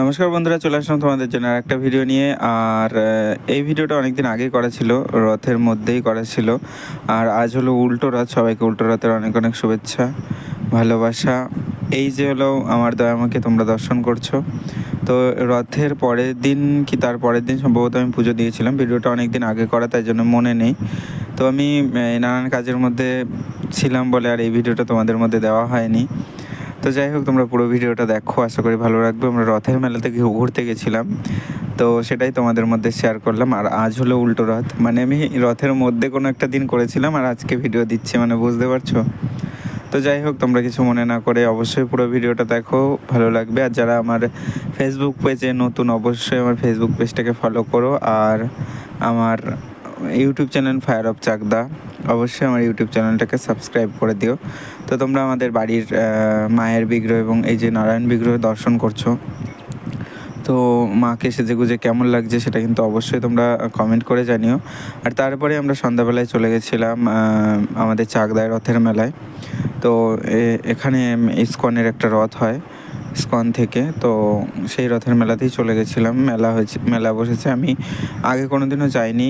নমস্কার বন্ধুরা, চলে আসলাম তোমাদের জন্য আর একটা ভিডিও নিয়ে। আর এই ভিডিওটা অনেকদিন আগেই করা ছিল, রথের মধ্যেই করা ছিল। আর আজ হলো উল্টো রথ, সবাইকে উল্টো রথের অনেক অনেক শুভেচ্ছা, ভালোবাসা। এই যে হলো আমার দয়া আমাকে তোমরা দর্শন করছ। তো রথের পরের দিন কি তার পরের দিন সম্ভবত আমি পুজো দিয়েছিলাম ভিডিওটা অনেক দিন আগে করা, তাই জন্য মনে নেই। তো আমি নানান কাজের মধ্যে ছিলাম বলে আর এই ভিডিওটা তোমাদের মধ্যে দেওয়া হয়নি। তো যাই হোক, তোমরা পুরো ভিডিওটা দেখো, আশা করি ভালো লাগবে। আমরা রথের মেলাতে ঘুরতে গেছিলাম। তো সেটাই তোমাদের মধ্যে শেয়ার করলাম। আর আজ হলো উল্টো রথ। মানে আমি রথের মধ্যে কোনো একটা দিন করেছিলাম, আর আজকে ভিডিও দিচ্ছি মানে বুঝতে পারছ? তো যাই হোক, তোমরা কিছু মনে না করে অবশ্যই পুরো ভিডিওটা দেখো, ভালো লাগবে। আর যারা আমার ফেসবুক পেজে নতুন, অবশ্যই আমার ফেসবুক পেজটাকে ফলো করো। আর আমার YouTube channel fire of Chakdah অবশ্যই আমার ইউটিউব চ্যানেলটাকে সাবস্ক্রাইব করে দিও। তো তোমরা আমাদের বাড়ির মায়ের বিগ্রহ এবং এই যে নারায়ণ বিগ্রহ দর্শন করছ। তো মাকে সেজে গুজে কেমন লাগছে সেটা কিন্তু অবশ্যই তোমরা কমেন্ট করে জানিও। আর তারপরে আমরা সন্ধ্যাবেলায় চলে গেছিলাম আমাদের চাকদায় রথের মেলায়। তো এখানে ইস্কনের একটা রথ হয়। ইস্কন থেকে, তো সেই রথের মেলাতেই চলে গেছিলাম। মেলা হয়েছে, মেলা বসেছে। আমি আগে কোনো দিনও যাইনি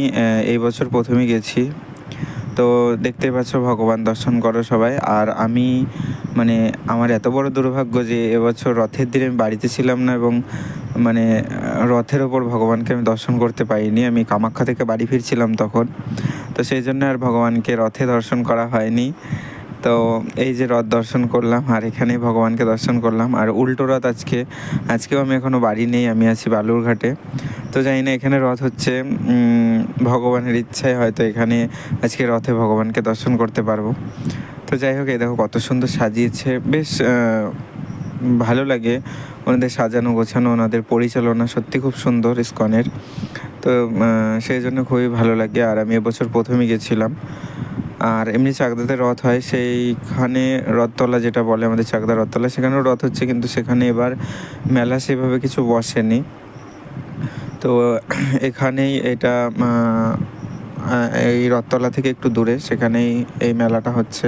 এই বছর প্রথমেই গেছি। তো দেখতেই পাচ্ছ, ভগবান দর্শন করো সবাই। আর আমি মানে আমার এত বড় দুর্ভাগ্য যে এবছর রথের দিন আমি বাড়িতে ছিলাম না এবং মানে রথের ওপর ভগবানকে আমি দর্শন করতে পারিনি। আমি কামাখ্যা থেকে বাড়ি ফিরছিলাম তখন। তো সেই জন্য আর ভগবানকে রথে দর্শন করা হয়নি। তো এই যে রথ দর্শন করলাম, আর এখানেই ভগবানকে দর্শন করলাম। আর উল্টো রথ আজকে, আজকেও আমি এখনও বাড়ি নেই, আমি আছি বালুরঘাটে। তো জানি না, এখানে রথ হচ্ছে ভগবানের ইচ্ছায় হয়তো এখানে আজকে রথে ভগবানকে দর্শন করতে পারব। তো যাই হোক, এই দেখো কত সুন্দর সাজিয়েছে। বেশ ভালো লাগে ওনাদের সাজানো, গোছানো, ওনাদের পরিচালনা সত্যি খুব সুন্দর ইস্কনের। তো সেই জন্য খুবই ভালো লাগে। আর আমি এবছর প্রথমেই গেছিলাম। আর এমনি চাকদাতে রথ হয়, সেইখানে রথতলা যেটা বলে আমাদের চাকদা রথতলা, সেখানেও রথ হচ্ছে, কিন্তু সেখানে এবার মেলা সেভাবে কিছু বসেনি। তো এখানেই এটা এই রথতলা থেকে একটু দূরে, সেখানেই এই মেলাটা হচ্ছে।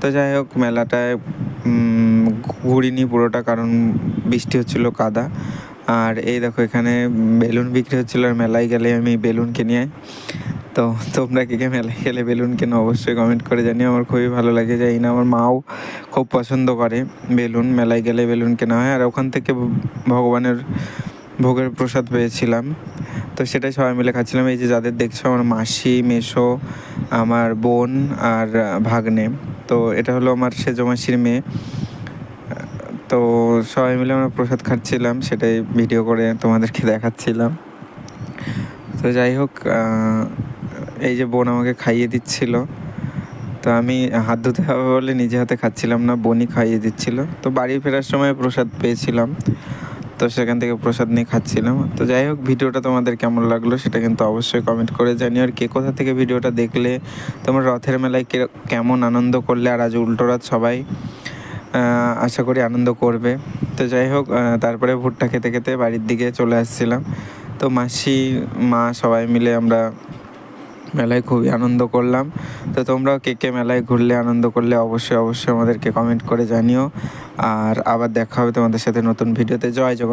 তো যাই হোক, মেলাটায় ঘুরিনি পুরোটা, কারণ বৃষ্টি হচ্ছিল কাদা। আর এই দেখো, এখানে বেলুন বিক্রি হচ্ছিল, আর মেলায় গেলে আমি বেলুন কিনে। তো তোমরা কে কে গেলে বেলুন কেন অবশ্যই কমেন্ট করে জানিও। আমার খুবই ভালো লাগে যাই না আমার মাও খুব পছন্দ করে বেলুন, মেলায় গেলে বেলুন কেনা হয়। আর ওখান থেকে ভগবানের ভোগের প্রসাদ পেয়েছিলাম। তো সেটাই সবাই মিলে খাচ্ছিলাম। এই যে যাদের দেখছ, আমার মাসি মেশো আমার বোন আর ভাগ্নে। তো এটা হলো আমার সেজো মাসির মেয়ে। তো সবাই মিলে আমরা প্রসাদ খাচ্ছিলাম, সেটাই ভিডিও করে তোমাদেরকে দেখাচ্ছিলাম। তো যাই হোক এই যে বোন আমাকে খাইয়ে দিচ্ছিল। তো আমি হাত ধুতে হবে বলে নিজে হাতে খাচ্ছিলাম না বোনই খাইয়ে দিচ্ছিল। তো বাড়ি ফেরার সময় প্রসাদ পেয়েছিলাম। তো সেখান থেকে প্রসাদ নিয়ে খাচ্ছিলাম। তো যাই হোক, ভিডিওটা তোমাদের কেমন লাগল সেটা কিন্তু অবশ্যই কমেন্ট করে জানিও। আর কে কোথা থেকে ভিডিওটা দেখলে, তোমরা রথের মেলায় কে কেমন আনন্দ করলে, আর আজ উল্টো রাত সবাই আশা করি আনন্দ করবে। তো যাই হোক তারপরে ভুট্টা খেতে খেতে বাড়ির দিকে চলে আসছিলাম। তো মাসি, মা সবাই মিলে আমরা মেলায় খুবই আনন্দ করলাম। তো তোমরাও কে কে মেলায় ঘুরলে আনন্দ করলে অবশ্যই অবশ্যই আমাদেরকে কমেন্ট করে জানিও। আর আবার দেখা হবে তোমাদের সাথে নতুন ভিডিওতে জয় জগন্নাথ।